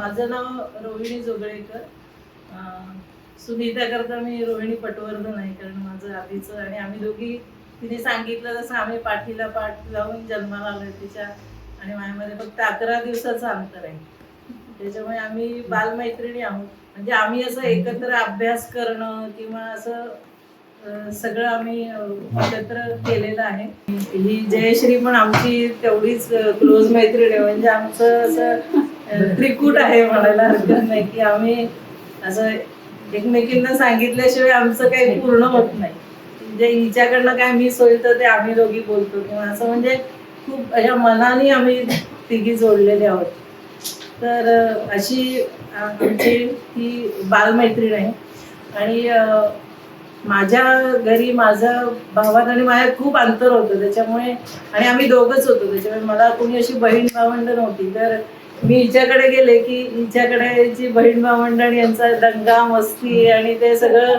माझं नाव रोहिणी जोगळेकर. अं, सुनीता करता मी रोहिणी पटवर्धन आहे कारण माझं आधीचं आणि आम्ही दोघी तिने सांगितलं तसं आम्ही पाठीला पाठ लावून जन्माला आलोय तिच्या आणि माझ्यामध्ये फक्त अकरा दिवसाचं अंतर आहे. त्याच्यामुळे आम्ही बालमैत्रिणी आहोत. म्हणजे आम्ही असं एकत्र अभ्यास करणं किंवा असं सगळं आम्ही एकत्र केलेलं आहे. ही जयश्री पण आमची तेवढीच क्लोज मैत्रीण आहे. म्हणजे आमचं असं त्रिकूट आहे म्हणायला हरकत नाही की आम्ही असं एकमेकींना सांगितल्याशिवाय आमचं काही पूर्ण होत नाही. म्हणजे हिच्याकडनं काय मिस होईल तर ते आम्ही दोघी बोलतो किंवा असं म्हणजे खूप अशा मनाने आम्ही तिघी जोडलेले आहोत. तर अशी आमची ही बालमैत्रीण आहे. आणि माझ्या घरी माझा भावात आणि माझ्यात खूप अंतर होतं. त्याच्यामुळे आणि आम्ही दोघंच होतो. त्याच्यामुळे मला कोणी अशी बहीण भावंड नव्हती. तर मी हिच्याकडे गेले की हिच्याकडे जी बहीण भावंडण यांचा दंगा मस्ती आणि ते सगळं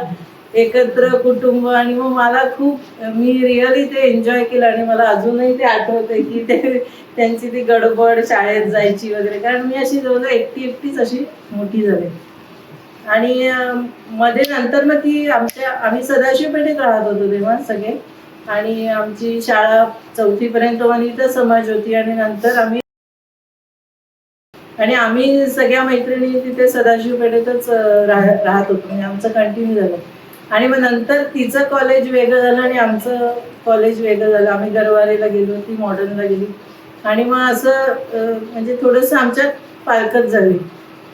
एकत्र कुटुंब आणि मग मला खूप मी रिअली ते एन्जॉय केलं आणि मला अजूनही ते आठवते की ते त्यांची ती गडबड शाळेत जायची वगैरे. कारण मी अशी जवळ एकटी एकटीच अशी मोठी झाले. आणि मध्ये नंतर मग ती आमच्या आम्ही सदाशिवपेठेत राहत होतो तेव्हा सगळे. आणि आमची शाळा चौथीपर्यंत वनिता समाज होती आणि नंतर आम्ही आणि आम्ही सगळ्या मैत्रिणी तिथे सदाशिव पेठेतच राहत होतो. म्हणजे आमचं कंटिन्यू झालं. आणि मग नंतर तिचं कॉलेज वेगळं झालं आणि आमचं कॉलेज वेगळं झालं. आम्ही गरवारेला गेलो ती मॉडर्नला गेली. आणि मग असं म्हणजे थोडंसं आमच्यात फारकत झाली.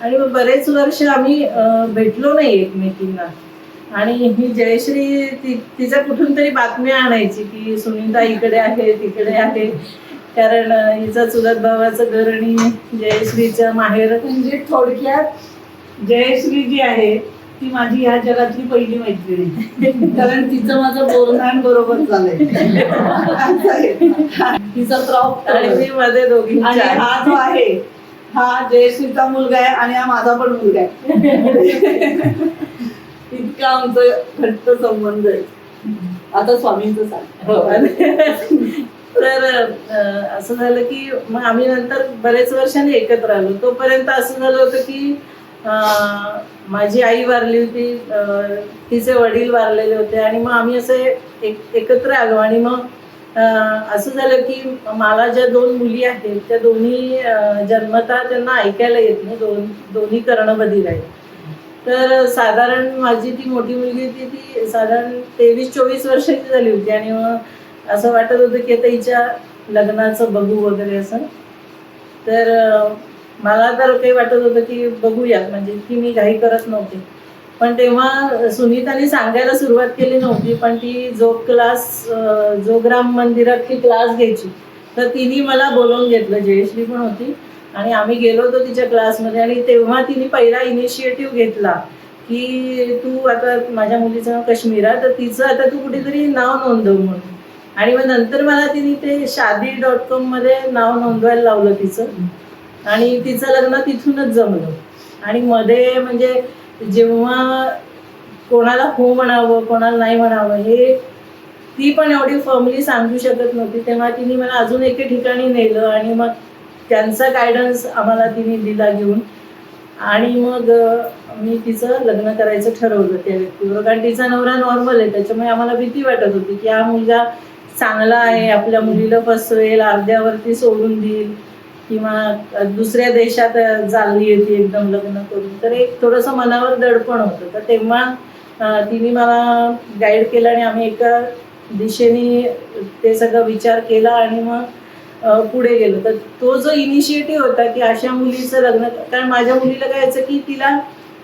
आणि मग बरेच वर्ष आम्ही भेटलो नाही एकमेकींना. आणि ही जयश्री ती तिच्या कुठून तरी बातम्या आणायची की सुनीता इकडे आहे तिकडे आहे. कारण हिचं चुलत भावाचं घर आणि जयश्रीचं माहेर. म्हणजे थोडक्यात जयश्री जी आहे ती माझी ह्या जगातली पहिली मैत्रिणी कारण तिचं माझं बोलणं बरोबर चालेल तिचा क्रॉप आणि मी मध्ये आणि दोघींच्या हा जो आहे हा जयश्रीचा मुलगा आहे आणि हा माझा पण मुलगा आहे. इतका आमचं घट्ट संबंध आहे. आता स्वामींचं सांग. हो. तर असं झालं की मग आम्ही नंतर बरेच वर्षांनी एकत्र आलो. तोपर्यंत असं झालं होतं की माझी आई वारली होती तिचे वडील वारलेले होते आणि मग आम्ही असे एक एकत्र आलो. आणि मग असं झालं की मला ज्या दोन मुली आहेत त्या दोन्ही जन्मता त्यांना ऐकायला येत नाही. दोन दोन्ही कर्णबधीर आहेत. तर साधारण माझी ती मोठी मुलगी होती ती साधारण तेवीस चोवीस वर्षाची झाली होती. आणि मग असं वाटत होतं की आता हिच्या लग्नाचं बघू वगैरे असं. तर मला तर काही वाटत होतं की बघूया. म्हणजे की मी घाई करत नव्हती. पण तेव्हा सुनीताने सांगायला सुरुवात केली नव्हती पण ती जो क्लास जोग्राम मंदिरात ती क्लास घ्यायची. तर तिने मला बोलवून घेतलं जयश्री पण होती. आणि आम्ही गेलो होतो तिच्या क्लासमध्ये आणि तेव्हा तिने पहिला इनिशिएटिव्ह घेतला की तू आता माझ्या मुलीचं नाव आहे तर तिचं आता तू कुठेतरी नाव नोंदव म्हणून. आणि मग नंतर मला तिने ते शादी डॉट कॉममध्ये नाव नोंदवायला लावलं तिचं. आणि तिचं लग्न तिथूनच जमलं. आणि मध्ये म्हणजे जेव्हा कोणाला हो म्हणावं कोणाला नाही म्हणावं हे ती पण एवढी फर्मली सांगू शकत नव्हती. तेव्हा तिने मला अजून एके ठिकाणी नेलं आणि मग त्यांचा गायडन्स आम्हाला तिने दिला घेऊन. आणि मग मी तिचं लग्न करायचं ठरवलं त्या व्यक्तीवर कारण तिचा नवरा नॉर्मल आहे त्याच्यामुळे आम्हाला भीती वाटत होती की हा मुलगा चांगला आहे आपल्या मुलीला फसवेल अर्ध्यावरती सोडून देईल किंवा दुसऱ्या देशात चालली होती एकदम लग्न करून. तर एक थोडंसं मनावर दडपण होतं. तर तेव्हा तिने मला गाईड केलं आणि आम्ही एका दिशेने ते सगळं विचार केला आणि मग पुढे गेलो. तर तो जो इनिशिएटिव्ह होता की अशा मुलीचं लग्न कारण माझ्या मुलीला काय यायचं की तिला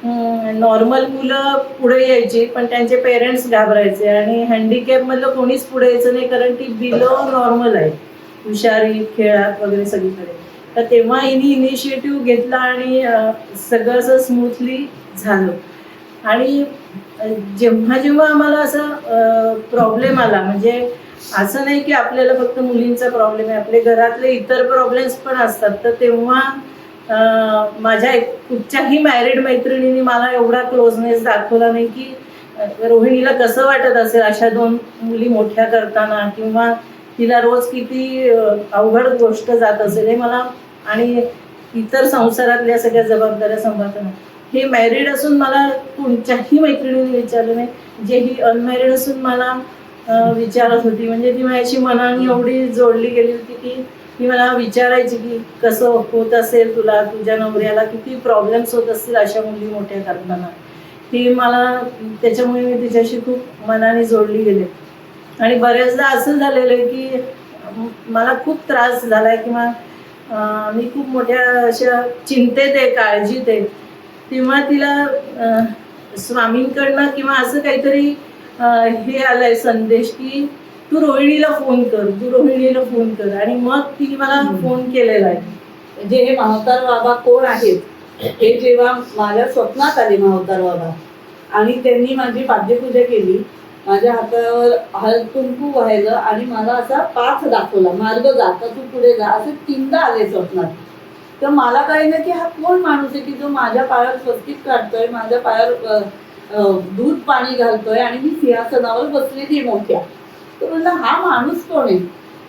नॉर्मल मुलं पुढे यायची पण त्यांचे पेरेंट्स घाबरायचे आणि हँडिकॅप मधलं कोणीच पुढे यायचं नाही कारण ती बिलो नॉर्मल आहे. हुशारी खेळात वगैरे सगळीकडे. तर तेव्हा हिने इनिशिएटिव्ह घेतला आणि सगळं असं स्मूथली झालं. आणि जेव्हा जेव्हा आम्हाला असं प्रॉब्लेम आला म्हणजे असं नाही की आपल्याला फक्त मुलींचा प्रॉब्लेम आहे आपले घरातले इतर प्रॉब्लेम्स पण असतात. तर तेव्हा माझ्या एक कुठच्याही मॅरिड मैत्रिणीने मला एवढा क्लोजनेस दाखवला नाही की रोहिणीला कसं वाटत असेल अशा दोन मुली मोठ्या करताना किंवा तिला रोज किती अवघड गोष्ट जात असेल हे मला आणि इतर संसारातल्या सगळ्या जबाबदाऱ्या सांभाळताना. हे मॅरिड असून मला कोणत्याही मैत्रिणीने विचारलं नाही. जे ही अनमॅरिड असून मला विचारत होती. म्हणजे ती माझ्याशी मनाने एवढी जोडली गेली होती की की मला विचारायची की कसं होत असेल तुला तुझ्या नवऱ्याला किती प्रॉब्लेम्स होत असतील अशा मुली मोठ्या करताना. ती मला त्याच्यामुळे मी तिच्याशी खूप मनाने जोडली गेले. आणि बऱ्याचदा असं झालेलं आहे की मला खूप त्रास झाला आहे किंवा मी खूप मोठ्या अशा चिंतेत आहे काळजीत आहे. तेव्हा तिला स्वामींकडनं किंवा असं काहीतरी हे आलं आहे संदेश की तू रोहिणीला फोन कर तू रोहिणीला फोन कर. आणि मग तिने मला फोन केलेला आहे. म्हणजे हे मावतार बाबा कोण आहेत? हे जेव्हा माझ्या स्वप्नात आले मावतार बाबा. आणि त्यांनी माझी पाद्यपूजा केली. माझ्या हातावर हळद कुंकू व्हायलं आणि मला असा पाथ दाखवला मार्ग जा आता तू पुढे जा असे तीनदा आले स्वप्नात. तर मला कळलं की हा कोण माणूस आहे की जो माझ्या पायावर स्वस्तिक काढतोय माझ्या पायावर दूध पाणी घालतोय आणि मी सिंहासनावर बसलेली मोठ्या. म्हणलं हा माणूस कोण आहे?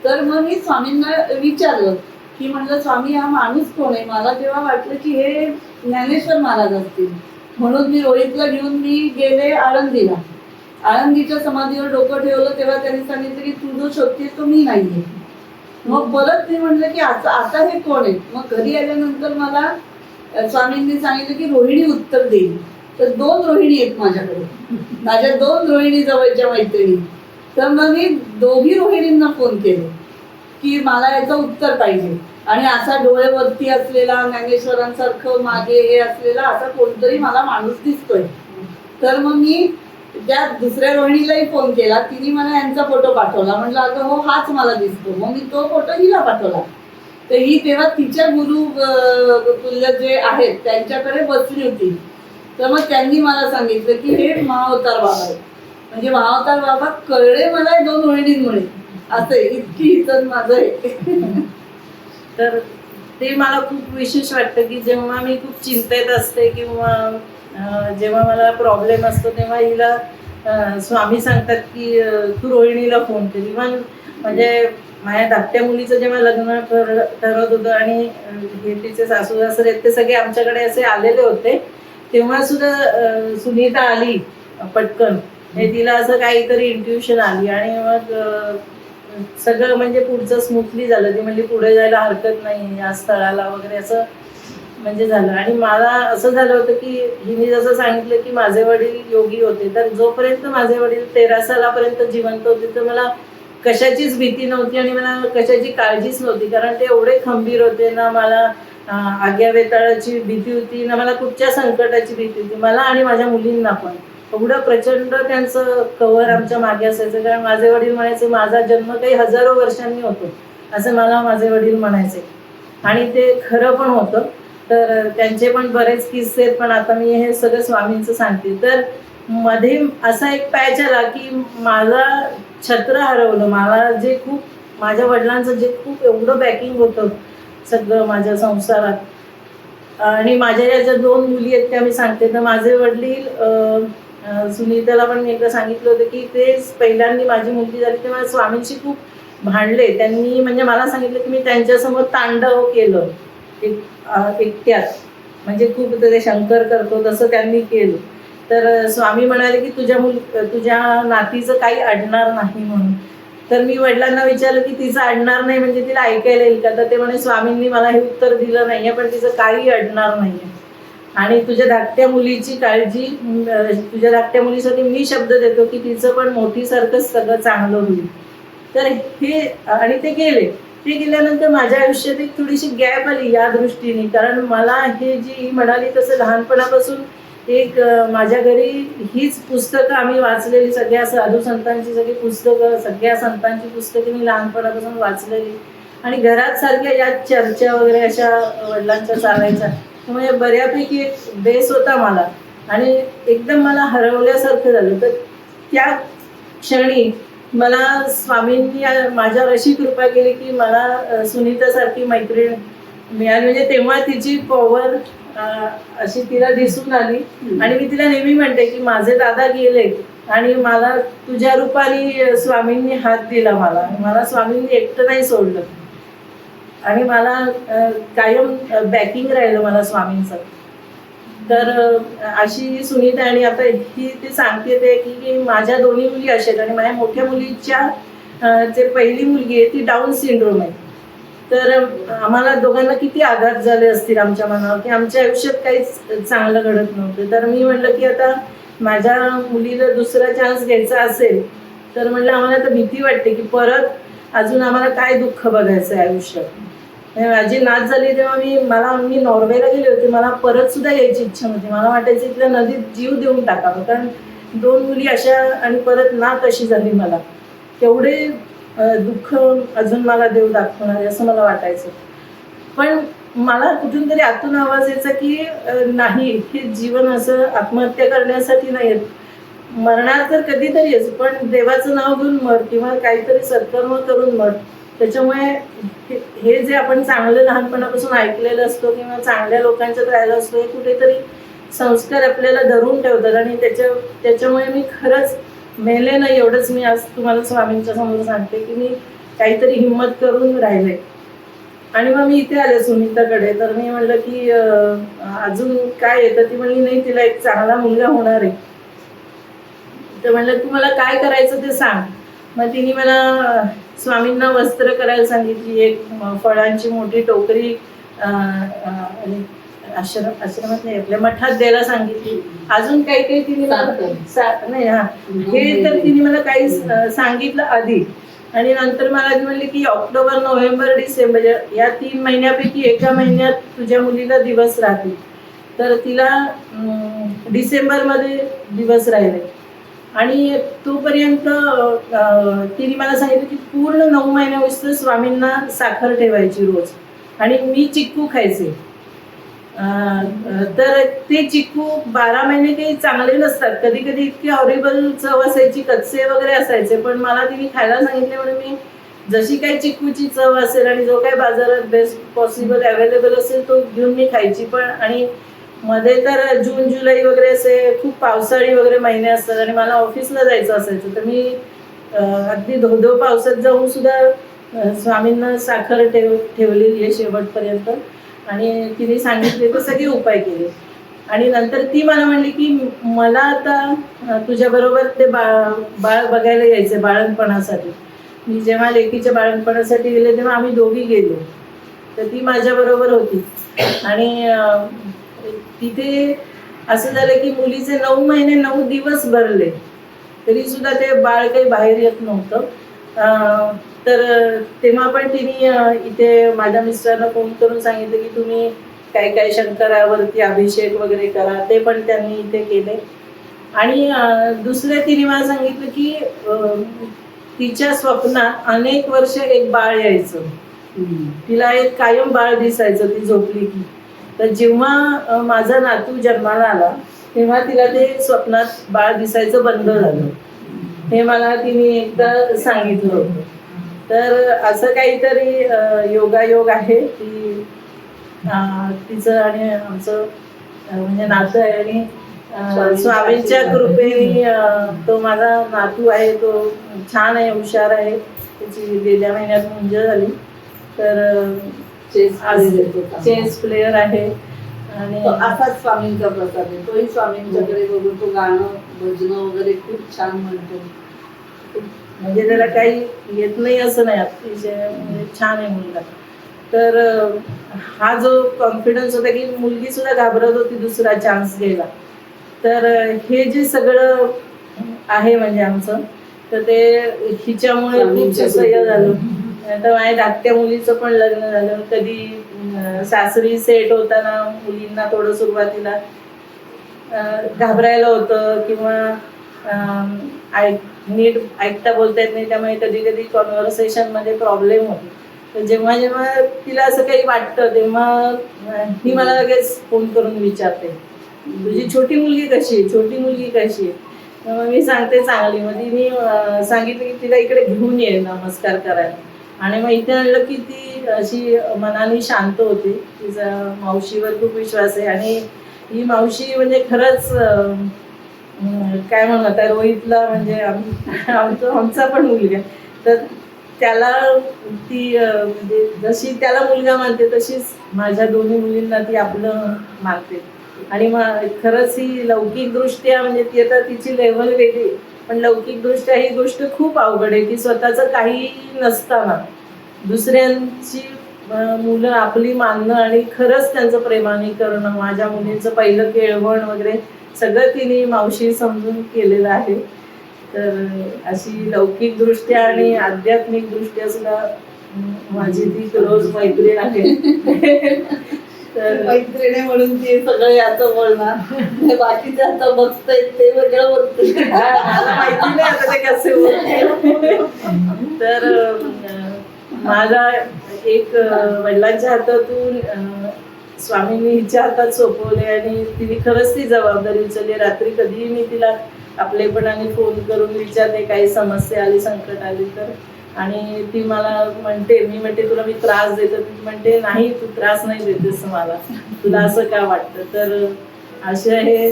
तर मग मी स्वामींना विचारलं की म्हणलं स्वामी हा माणूस कोण आहे? मला जेव्हा वाटलं की हे ज्ञानेश्वर महाराज असतील. म्हणून मी रोहितला घेऊन मी गेले आळंदीला. आळंदीच्या समाधीवर डोकं ठेवलं तेव्हा त्यांनी सांगितलं की तू जो शोधते तो मी नाहीये. मग परत मी म्हणलं की आता आता हे कोण आहे? मग घरी आल्यानंतर मला स्वामींनी सांगितलं की रोहिणी उत्तर देईल तर दोन रोहिणी आहेत माझ्याकडे. माझ्या दोन रोहिणी जवळच्या मैत्रिणी. तर मग मी दोघी रोहिणींना फोन केले की मला याचं उत्तर पाहिजे. आणि असा डोळेवरती असलेला ज्ञानेश्वरांसारखं मागे हे असलेला असा कोणतरी मला माणूस दिसतोय. तर मग मी त्या दुसऱ्या रोहिणीलाही फोन केला. तिने मला यांचा फोटो पाठवला. म्हटलं अगं हो हाच मला दिसतो. मग मी तो फोटो हिला पाठवला. तर ही तेव्हा तिच्या गुरु तुल्य जे आहेत त्यांच्याकडे बसली होती. तर मग त्यांनी मला सांगितलं की हे महाअवतार बाबा आहे म्हणजे महाअवतार बाबा कळले मला दोन रोहिणींमुळे असं आहे, इतकी हिचन माझं आहे. तर ते मला खूप विशेष वाटतं की जेव्हा मी खूप चिंतेत असते किंवा जेव्हा मला प्रॉब्लेम असतो तेव्हा हिला स्वामी सांगतात की तू रोहिणीला फोन कर. इव्हन म्हणजे माझ्या धाकट्या मुलीचं जेव्हा लग्न ठरत होतं आणि हे तिचे सासू सासरे ते सगळे आमच्याकडे असे आलेले होते तेव्हा सुद्धा सुनीता आली पटकन. हे तिला असं काहीतरी इंट्युशन आली आणि मग सगळं म्हणजे पुढचं स्मूथली झालं. ती म्हणजे पुढे जायला हरकत नाही या स्थळाला वगैरे असं म्हणजे झालं. आणि मला असं झालं होतं की हिने जसं सांगितलं की माझे वडील योगी होते. तर जोपर्यंत माझे वडील तेरा सालापर्यंत जिवंत होते तर मला कशाचीच भीती नव्हती आणि मला कशाची काळजीच नव्हती. कारण ते एवढे खंबीर होते ना मला आग्या वेताळाची भीती होती ना मला कुठच्या संकटाची भीती होती मला आणि माझ्या मुलींना पण. एवढं प्रचंड त्यांचं कवर आमच्या मागे असायचं. कारण माझे वडील म्हणायचे माझा जन्म काही हजारो वर्षांनी होतो असं मला माझे वडील म्हणायचे. आणि ते खरं पण होतं. तर त्यांचे पण बरेच किस्से आहेत पण आता मी हे सगळं स्वामींचं सांगते. तर मध्ये असा एक पॅच आला की माझा छत्र हरवलं. मला जे खूप माझ्या वडिलांचं जे खूप एवढं बॅकिंग होतं सगळं माझ्या संसारात. आणि माझ्या या ज्या दोन मुली आहेत त्या मी सांगते. तर माझे वडील सुनीताला पण मी एकदा सांगितलं होतं की ते पहिल्यांदा माझी मुलगी झाली तेव्हा स्वामींशी खूप भांडले. त्यांनी म्हणजे मला सांगितलं की मी त्यांच्यासमोर तांडव केलं. एक एकट्यात. म्हणजे खूप ते शंकर करतो तसं त्यांनी केलं. तर स्वामी म्हणाले की तुझ्या मुल तुझ्या नातीचं काही अडणार नाही म्हणून. तर मी वडिलांना विचारलं की तिचं अडणार नाही म्हणजे तिला ऐकायला येईल का? तर ते म्हणे स्वामींनी मला हे उत्तर दिलं नाही आहे पण तिचं काही अडणार नाही आहे आणि तुझ्या धाकट्या मुलीची काळजी तुझ्या धाकट्या मुलीसाठी मी शब्द देतो की तिचं पण मोठीसारखंच सगळं चांगलं होईल. तर हे आणि ते गेले. ते गेल्यानंतर माझ्या आयुष्यात एक थोडीशी गॅप आली या दृष्टीने. कारण मला हे जी म्हणाली तसं लहानपणापासून एक माझ्या घरी हीच पुस्तकं आम्ही वाचलेली. सगळ्या साधू संतांची सगळी पुस्तकं सगळ्या संतांची पुस्तके मी लहानपणापासून वाचलेली. आणि घरात सारख्या या चर्चा वगैरे अशा वडिलांच्या चालायच्या. त्यामुळे बऱ्यापैकी एक बेस होता मला. आणि एकदम मला हरवल्यासारखं झालं. तर त्या क्षणी मला स्वामींनी माझ्यावर अशी कृपा केली की मला सुनीतासारखी मैत्रीण मिळाली. म्हणजे तेव्हा तिची पॉवर अशी तिला दिसून आली. आणि मी तिला नेहमी म्हणते की माझे दादा गेले आणि मला तुझ्या रूपाने स्वामींनी हात दिला मला. मला स्वामींनी एकटं नाही सोडलं. आणि मला कायम बॅकिंग राहिलं मला स्वामींचं. तर अशी सुनीता आणि आता ही ती सांगते ते की की माझ्या दोन्ही मुली अशा आहेत आणि माझ्या मोठ्या मुलीच्या जे पहिली मुलगी आहे ती डाऊन सिंड्रोम आहे. तर आम्हाला दोघांना किती आघात झाले असतील आमच्या मनावर की आमच्या आयुष्यात काहीच चांगलं घडत नव्हतं. तर मी म्हटलं की आता माझ्या मुलीला दुसरा चान्स घ्यायचा असेल तर म्हणलं आम्हाला तर भीती वाटते की परत अजून आम्हाला काय दुःख बघायचं आहे आयुष्यात. माझी नाच झाली तेव्हा मी मला मी नॉर्वेला गेले होते मला परत सुद्धा यायची इच्छा नव्हती. मला वाटायची इथल्या नदीत जीव देऊन टाकावं. कारण दोन मुली अशा आणि परत नात अशी झाली मला. तेवढे दुःख अजून मला देव दाखवणार आहे असं मला वाटायचं. पण मला कुठून तरी आतून आवाज यायचा की नाही हे जीवन असं आत्महत्या करण्यासाठी नाही आहेत. मरणार तर कधीतरी पण देवाचं नाव घेऊन मर किंवा काहीतरी सत्कर्म करून मर. त्याच्यामुळे हे- हे जे आपण चांगलं लहानपणापासून ऐकलेलं असतो किंवा चांगल्या लोकांच्यात राहिलं असतो हे कुठेतरी संस्कार आपल्याला धरून ठेवतात आणि त्याच्या त्याच्यामुळे मी खरंच मेले नाही एवढंच. मी आज तुम्हाला स्वामींच्या समोर सांगते की मी काहीतरी हिंमत करून राहिले. आणि मग मी इथे आले सुनीताकडे. तर मी म्हणलं की अजून काय येतं? ती म्हणली नाही तिला एक चांगला मुलगा होणार आहे. तर म्हणलं तू मला काय करायचं ते सांग. मग तिने मला स्वामींना वस्त्र करायला सांगितली एक फळांची मोठी टोकरी आश्रम आश्रमात नाही आपल्या मठात द्यायला सांगितली. अजून काही काही तिने नाही हा. हे तर तिने मला काही सांगितलं आधी. आणि नंतर मला म्हणली की ऑक्टोबर नोव्हेंबर डिसेंबर या- तीन महिन्यापैकी एका महिन्यात तुझ्या मुलीला दिवस राहतील. तर तिला डिसेंबरमध्ये दिवस राहिले. आणि तोपर्यंत तिने मला सांगितलं की पूर्ण नऊ महिन्यापासून स्वामींना साखर ठेवायची रोज. आणि मी चिक्कू खायचे. तर ते चिक्कू बारा महिने काही चांगले नसतात. कधी कधी इतके हॉरिबल चव असायची कच्चे वगैरे असायचे. पण मला तिने खायला सांगितले म्हणून मी जशी काही चिक्कूची चव असेल आणि जो काही बाजारात बेस्ट पॉसिबल अवेलेबल असेल तो घेऊन मी खायची. पण आणि मध्ये तर जून जुलै वगैरे असे खूप पावसाळी वगैरे महिने असतात आणि मला ऑफिसला जायचं असायचं. तर मी अगदी धोधो पावसात जाऊन सुद्धा स्वामींना साखर ठेव ठेवलेली आहे शेवटपर्यंत. आणि तिने सांगितले तर सगळे उपाय केले. आणि नंतर ती मला म्हणली की मला आता तुझ्याबरोबर ते बाळ बाळ बघायला यायचं बाळणपणासाठी मी जेव्हा लेकीच्या बाळणपणासाठी गेले तेव्हा आम्ही दोघी गेलो. तर ती माझ्याबरोबर होती. आणि तिथे असं झालं की मुलीचे नऊ महिने नऊ दिवस भरले. तरी सुद्धा ते बाळ काही बाहेर येत नव्हतं. तर तेव्हा पण तिने इथे माझ्या मिस्टरांना फोन करून सांगितलं की तुम्ही काय काय शंकरावरती अभिषेक वगैरे करा ते पण त्यांनी इथे केले. आणि दुसरे तिने मला सांगितलं की तिच्या स्वप्नात अनेक वर्ष एक बाळ यायचं. तिला एक कायम बाळ दिसायचं ती झोपली की. तर जेव्हा माझा नातू जन्माला आला तेव्हा तिला ते स्वप्नात बाळ दिसायचं बंद झालं. हे मला तिने एकदा सांगितलं होतं. तर असं काहीतरी योगायोग आहे की तिचं आणि आमचं म्हणजे नातं आहे आणि स्वामींच्या कृपेने. तो माझा नातू आहे तो छान आहे हुशार आहे. त्याची गेल्या महिन्यात मुंज झाली. तर चेस. चेस प्लेअर आहे. आणि असाच स्वामींचा प्रसाद आहे. तोही स्वामींच्याकडे बघून तो गाणं भजनं वगैरे खूप छान म्हणतो. म्हणजे त्याला काही येत नाही असं नाही. अतिशय म्हणजे छान आहे मुलगा. तर हा जो कॉन्फिडन्स होता की मुलगी सुद्धा घाबरत होती दुसरा चान्स घ्यायला. तर हे जे सगळं आहे म्हणजे आमचं तर ते हिच्यामुळे खूप सह्य झालं. तर माझ्या धाकट्या मुलीचं पण लग्न झालं. कधी सासरी सेट होताना मुलींना थोडं सुरुवातीला घाबरायला होतं किंवा ऐक नीट ऐकता बोलता येत नाही. त्यामुळे कधी कधी कॉन्व्हर्सेशनमध्ये प्रॉब्लेम होतो. तर जेव्हा जेव्हा तिला असं काही वाटतं तेव्हा मी ही मला लगेच फोन करून विचारते. तुझी छोटी मुलगी कशी आहे? छोटी मुलगी कशी आहे? मग मी सांगते चांगली. म्हणजे मग तिने सांगितलं की तिला इकडे घेऊन ये. नमस्कार करायला. आणि मग इथे आणलं की ती अशी मनाने शांत होती. तिचा मावशीवर खूप विश्वास आहे. आणि ही मावशी म्हणजे खरंच काय म्हणत आहे रोहितला म्हणजे आमचं आमचा पण मुलगा तर त्याला ती म्हणजे जशी त्याला मुलगा मानते तशीच माझ्या दोन्ही मुलींना ती आपलं मानते. आणि मग खरंच ही लौकिक दृष्ट्या म्हणजे ती आता तिची लेवल वेगळी पण लौकिक दृष्ट्या ही गोष्ट खूप अवघड आहे की स्वतःचं काही नसताना दुसऱ्यांची मुलं आपली मानणं आणि खरंच त्यांचं प्रेमाने करणं माझ्या मुलींचं पहिलं केळवण वगैरे सगळं तिने मावशी समजून केलेलं आहे. तर अशी लौकिक दृष्ट्या आणि आध्यात्मिक दृष्ट्या सुद्धा माझी ती रोज मैत्रीण आहे. मैत्रिणी म्हणून ते सगळं याचं बोलणार. बाकीचे आता बघताय ते वेगळं बोलतोय मला माहिती नाही आता ते कसे बोलते तर माझा एक वडिलांच्या हातातून स्वामींनी हिच्या हातात सोपवले आणि तिने खरंच ती जबाबदारी उचलली. रात्री कधीही मी तिला आपलेपणाने फोन करून विचारते काही समस्या आली संकट आली तर आणि ती मला म्हणते मी म्हणते तुला मी त्रास देतो. ती म्हणते नाही तू त्रास नाही देतेस मला. तुला असं का वाटतं? तर असे हे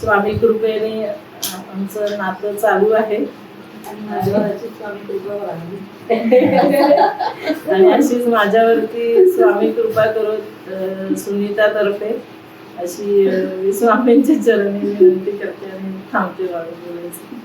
स्वामी कृपेने आमचं नातं चालू आहे. आणि अशीच माझ्यावरती स्वामी कृपा करून सुनीतातर्फे अशी स्वामींच्या चरणी विनंती करते आणि थांबते बाळू बोलायचं.